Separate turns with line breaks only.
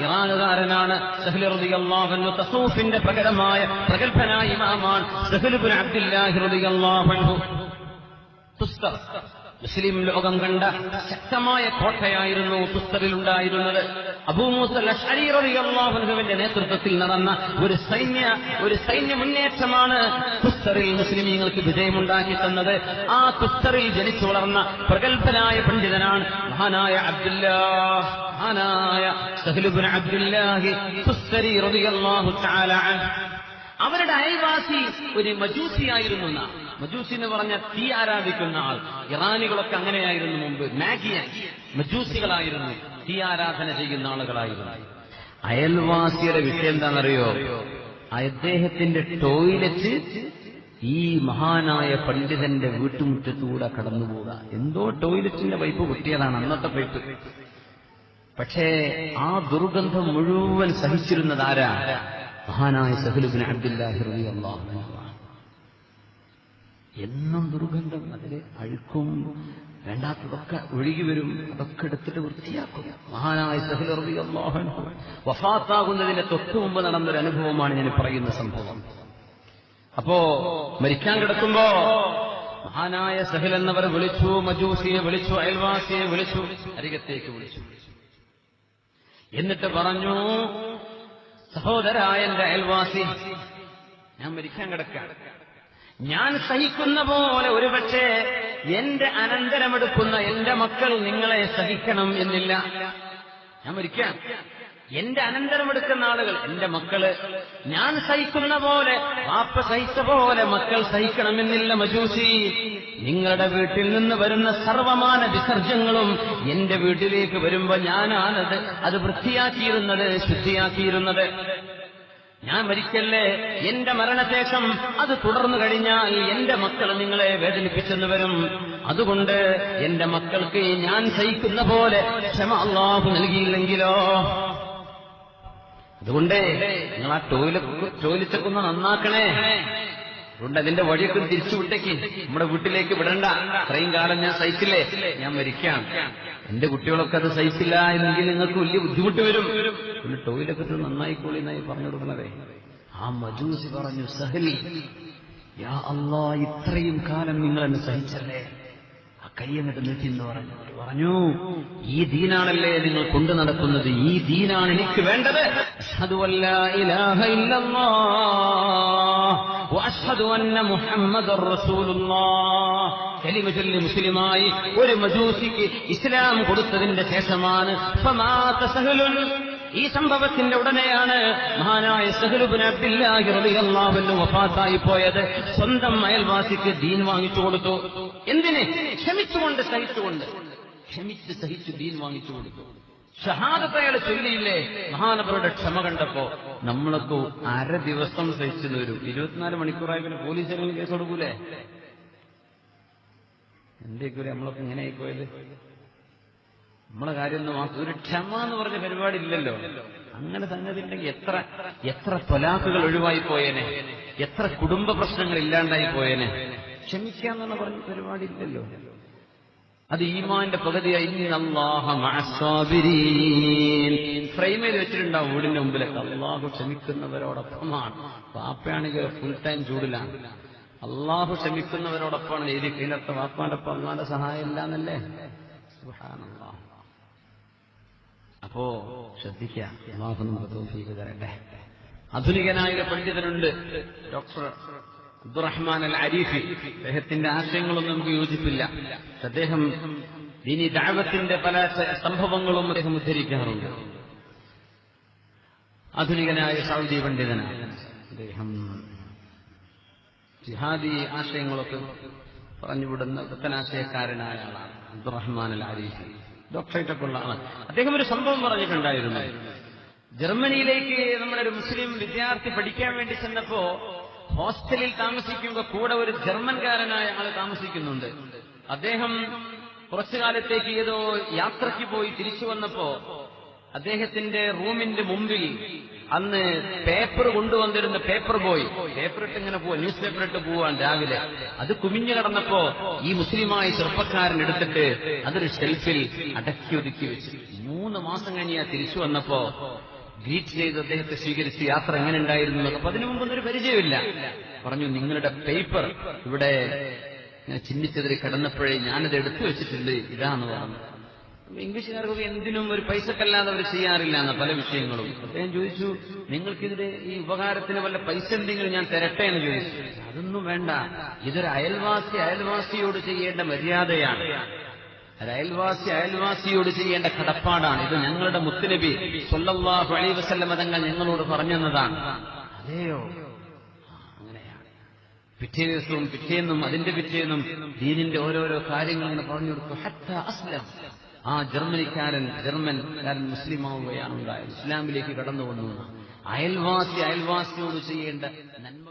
ഇറാനുകാരനാണ് തസൂഫിന്റെ പ്രകടമായ പ്രഗത്ഭനായ ഇമാമാണ് സഹലുബ്നു അബ്ദുല്ലാഹി റളിയല്ലാഹു തുസ്തർ. മുസ്ലിം ലോകം കണ്ട ശക്തമായ കോട്ടയായിരുന്നു തുസ്തറിൽ ഉണ്ടായിരുന്നത് അൻഹുവിന്റെ നേതൃത്വത്തിൽ നടന്ന ഒരു സൈന്യ ഒരു സൈന്യ മുന്നേറ്റമാണ് തുസ്തറിൽ മുസ്ലിമീങ്ങൾക്ക് വിജയമുണ്ടാക്കി തന്നത് ആ തുസ്തറിൽ ജനിച്ചു വളർന്ന പ്രഗത്ഭനായ പണ്ഡിതനാണ് മഹാനായ അബ്ദുല്ലാഹ് മഹാനായ സഹലുബുൻ അബ്ദുല്ലാഹി അവരുടെ അയൽവാസി ഒരു മജൂസിയായിരുന്നു എന്നാണ് മജൂസി എന്ന് പറഞ്ഞ തീ ആരാധിക്കുന്ന ആൾ. ഇറാനികളൊക്കെ അങ്ങനെയായിരുന്നു മുമ്പ്. മാഗിയൻ. മജൂസികളായിരുന്നു. തീ ആരാധന ചെയ്യുന്ന ആളുകളായിരുന്നു. അയൽവാസിയുടെ വിഷയം എന്താണെന്നറിയോ? അദ്ദേഹത്തിന്റെ ടോയ്ലറ്റ് ഈ മഹാനായ പണ്ഡിതന്റെ വീട്ടുമുറ്റത്തൂടെ കടന്നുപോകുക എന്തോ ടോയ്ലറ്റിന്റെ പൈപ്പ് പൊട്ടിയതാണ് അന്നത്തെ പൈപ്പ്. പക്ഷേ ആ ദുർഗന്ധം മുഴുവൻ സഹിച്ചിരുന്നത് ആരാ? മഹാനായ സഹലുബിൻ അബ്ദുല്ലാഹി റളിയല്ലാഹു അൻഹു. എന്നും ദുർഗന്ധം അതിൽ അഴുക്കും വേണ്ടാത്തതൊക്കെ ഒഴുകി വരും. അതൊക്കെ എടുത്തിട്ട് വൃത്തിയാക്കും. മഹാനായ സഹൽ വഫാത്താകുന്നതിന്റെ തൊട്ടു മുമ്പ് നടന്നൊരു അനുഭവമാണ് ഞാൻ പറയുന്ന സംഭവം. അപ്പോ മരിക്കാൻ കിടക്കുമ്പോ മഹാനായ സഹൽ എന്നവർ വിളിച്ചു മജൂസിയെ വിളിച്ചു അയൽവാസിയെ വിളിച്ചു അരികത്തേക്ക് വിളിച്ചു. എന്നിട്ട് പറഞ്ഞു സഹോദരായ എന്റെ അയൽവാസി ഞാൻ മരിക്കാൻ കിടക്കാം ഞാൻ സഹിക്കുന്ന പോലെ ഒരുപക്ഷെ എന്റെ അനന്തരമെടുക്കുന്ന എന്റെ മക്കൾ നിങ്ങളെ സഹിക്കണം എന്നില്ല. ഞാൻ ഒരിക്കാം എന്റെ അനന്തരമെടുക്കുന്ന ആളുകൾ എന്റെ മക്കൾ ഞാൻ സഹിക്കുന്ന പോലെ വാപ്പ സഹിച്ച പോലെ മക്കൾ സഹിക്കണമെന്നില്ല മജൂസി. നിങ്ങളുടെ വീട്ടിൽ നിന്ന് വരുന്ന സർവമാന വിസർജ്യങ്ങളും എന്റെ വീട്ടിലേക്ക് വരുമ്പോ ഞാനാണത്. അത് വൃത്തിയാക്കിയിരുന്നത് ശുദ്ധിയാക്കിയിരുന്നത്. ഞാൻ മരിക്കല്ലേ? എന്റെ മരണശേഷം അത് തുടർന്നു കഴിഞ്ഞാൽ എന്റെ മക്കൾ നിങ്ങളെ വേദനിപ്പിച്ചെന്ന് വരും. അതുകൊണ്ട് എന്റെ മക്കൾക്ക് ഞാൻ സഹിക്കുന്ന പോലെ ക്ഷമ അള്ളാഹു നൽകിയില്ലെങ്കിലോ? അതുകൊണ്ട് നിങ്ങൾ ആ ടോയ്ലറ്റ് ടോയ്ലറ്റൊക്കെ ഒന്ന് നന്നാക്കണേ. അതുകൊണ്ട് അതിന്റെ വഴിയൊക്കെ തിരിച്ചു വിട്ടേക്ക്. നമ്മുടെ വീട്ടിലേക്ക് വിടണ്ട. അത്രയും കാലം ഞാൻ സഹിച്ചില്ലേ? ഞാൻ മരിക്കാം. എന്റെ കുട്ടികളൊക്കെ അത് സഹിച്ചില്ല എന്നെങ്കിൽ നിങ്ങൾക്ക് വലിയ ബുദ്ധിമുട്ട് വരും. പിന്നെ ടോയ്ലറ്റ് നന്നായിക്കോളി എന്നായി പറഞ്ഞു കൊടുക്കണതേ ആ മജൂസി പറഞ്ഞു സഹലി യാ അള്ളാ ഇത്രയും കാലം നിങ്ങൾ എന്നെ സഹിച്ചല്ലേ? ആ കൈ എന്ന് പറഞ്ഞു. പറഞ്ഞു ഈ ദീനാണല്ലേ നിങ്ങൾ കൊണ്ടു നടക്കുന്നത്? ഈ ദീനാണ് എനിക്ക് വേണ്ടത്. അതുവല്ല ഇലാഹ ചൊല്ലി മുസ്ലിമായി ഒരു മജൂസിക്ക് ഇസ്ലാം കൊടുത്തതിന്റെ ശേഷമാണ്. ഈ സംഭവത്തിന്റെ ഉടനെയാണ് മഹാനായ സഹലുബിൻ അബ്ദില്ലാഹി റളിയല്ലാഹു വഫാത്തായി പോയത്. സ്വന്തം അയൽവാസിക്ക് ദീൻ വാങ്ങിച്ചു കൊടുത്തു. എന്തിന്? ക്ഷമിച്ചുകൊണ്ട് സഹിച്ചുകൊണ്ട്. ക്ഷമിച്ച് സഹിച്ചു ദീൻ വാങ്ങിച്ചു കൊടുത്തു. ഷഹാദത്ത് അയാൾ ചൊല്ലിയില്ലേ? മഹാനവരുടെ ക്ഷമ കണ്ടപ്പോ നമ്മളൊക്കെ അര ദിവസം സഹിച്ചു വരും ഇരുപത്തിനാല് മണിക്കൂറായി പിന്നെ പോലീസ് കേസ് കൊടുക്കൂലേ? എന്തേക്കൂലേ നമ്മളൊക്കെ ഇങ്ങനെ ആയിപ്പോയത് നമ്മളെ കാര്യം മാസം ഒരു ക്ഷമ എന്ന് പറഞ്ഞ പരിപാടി ഇല്ലല്ലോ അങ്ങനെ സംഗതി ഉണ്ടെങ്കിൽ എത്ര എത്ര തൊലാക്കുകൾ ഒഴിവായി പോയേനെ. എത്ര കുടുംബ പ്രശ്നങ്ങൾ ഇല്ലാണ്ടായി പോയേനെ. ക്ഷമിക്കാന്ന് പറഞ്ഞ പരിപാടി ഇല്ലല്ലോ അത് ഈമാന്റെ പകുതിയായി ഫ്രെയിമിൽ വെച്ചിട്ടുണ്ടാവും വീടിന്റെ മുമ്പിലൊക്കെ. അള്ളാഹു ക്ഷമിക്കുന്നവരോടൊപ്പമാണ്. പാപ്പയാണെങ്കിൽ ഫുൾ ടൈം ചൂടിലാണ്. അള്ളാഹു ക്ഷമിക്കുന്നവരോടൊപ്പമാണ്. എഴുതി കീഴത്തെ വാപ്പാന്റെ ഒപ്പം അള്ളാന്റെ സഹായം ഇല്ലാന്നല്ലേ? സുബ്ഹാനല്ലാഹ്. അപ്പോ ശ്രദ്ധിക്കുക നമുക്ക് തരട്ടെ. ആധുനികനായ ഒരു പണ്ഡിതനുണ്ട് ഡോക്ടർ അബ്ദുറഹ്മാൻ അൽ അരീഫി അദ്ദേഹത്തിന്റെ ആശയങ്ങളൊന്നും നമുക്ക് യോജിപ്പില്ല. അദ്ദേഹം ഇനി ദാവത്തിന്റെ പല സംഭവങ്ങളും അദ്ദേഹം ഉദ്ധരിക്കാറുണ്ട്. ആധുനികനായ സൗദി പണ്ഡിതനാണ് അദ്ദേഹം. ജിഹാദി ആശയങ്ങളൊക്കെ പറഞ്ഞുവിടുന്ന വൃത്തനാശയക്കാരനായ ആളാണ് അബ്ദുറഹ്മാൻ അൽ അരീഫി ഡോക്ടറേറ്റ് ഒക്കെ ഉള്ള ആളാണ് അദ്ദേഹം ഒരു സംഭവം പറഞ്ഞിട്ടുണ്ടായിരുന്നു. ജർമ്മനിയിലേക്ക് നമ്മുടെ ഒരു മുസ്ലിം വിദ്യാർത്ഥി പഠിക്കാൻ വേണ്ടി ചെന്നപ്പോ ഹോസ്റ്റലിൽ താമസിക്കുമ്പോൾ കൂടെ ഒരു ജർമ്മൻകാരനായ ആൾ താമസിക്കുന്നുണ്ട്. അദ്ദേഹം കുറച്ചു കാലത്തേക്ക് ഏതോ യാത്രയ്ക്ക് പോയി തിരിച്ചു വന്നപ്പോ അദ്ദേഹത്തിന്റെ റൂമിന്റെ മുമ്പിൽ അന്ന് പേപ്പർ കൊണ്ടുവന്നിരുന്ന പേപ്പർ ബോയ് പേപ്പർ ഇട്ട് ഇങ്ങനെ പോവാ ന്യൂസ് പേപ്പർ ഇട്ട് പോവാൻ രാവിലെ. അത് കുമിഞ്ഞു കിടന്നപ്പോ ഈ മുസ്ലിമായ ചെറുപ്പക്കാരൻ എടുത്തിട്ട് അതൊരു ഷെൽഫിൽ അടക്കി ഒതുക്കി വെച്ചു. മൂന്ന് മാസം കഴിഞ്ഞാ തിരിച്ചു വന്നപ്പോ ഗ്രീറ്റ് ചെയ്ത് അദ്ദേഹത്തെ സ്വീകരിച്ച് യാത്ര എങ്ങനെ ഉണ്ടായിരുന്നു അപ്പൊ അതിനു മുമ്പ് ഒരു പരിചയമില്ല. പറഞ്ഞു നിങ്ങളുടെ പേപ്പർ ഇവിടെ ചിന്തിച്ചതിൽ കിടന്നപ്പോഴേ ഞാനത് എടുത്തു വെച്ചിട്ടുണ്ട്. ഇതാന്ന് പറഞ്ഞു. ഇംഗ്ലീഷുകാർക്ക് എന്തിനും ഒരു പൈസക്കല്ലാതെ അവർ ചെയ്യാറില്ല എന്ന പല വിഷയങ്ങളും. അദ്ദേഹം ചോദിച്ചു നിങ്ങൾക്കിതിന്റെ ഈ ഉപകാരത്തിന് വല്ല പൈസ എന്തെങ്കിലും ഞാൻ തരട്ടെ? എന്ന് ചോദിച്ചു. അതൊന്നും വേണ്ട. ഇതൊരു അയൽവാസി അയൽവാസിയോട് ചെയ്യേണ്ട മര്യാദയാണ്. ഒരു അയൽവാസി അയൽവാസിയോട് ചെയ്യേണ്ട കടപ്പാടാണ്. ഇത് ഞങ്ങളുടെ മുത്തുനബി സൊല്ലാ അലൈഹി വസല്ലമ തങ്ങൾ ഞങ്ങളോട് പറഞ്ഞെന്നതാണ്. അതെയോ? അങ്ങനെയാണ്. പിറ്റേ ദിവസവും പിറ്റേന്നും അതിന്റെ പിറ്റേന്നും ദീനിന്റെ ഓരോരോ കാര്യങ്ങൾ പറഞ്ഞു കൊടുക്കും ആ ജർമ്മനിക്കാരൻ ജർമ്മൻകാരൻ മുസ്ലിം ആവുകയാണ് ഉണ്ടായത്. ഇസ്ലാമിലേക്ക് കടന്നു വന്നു അയൽവാസി അയൽവാസിയോട് ചെയ്യേണ്ട നന്മ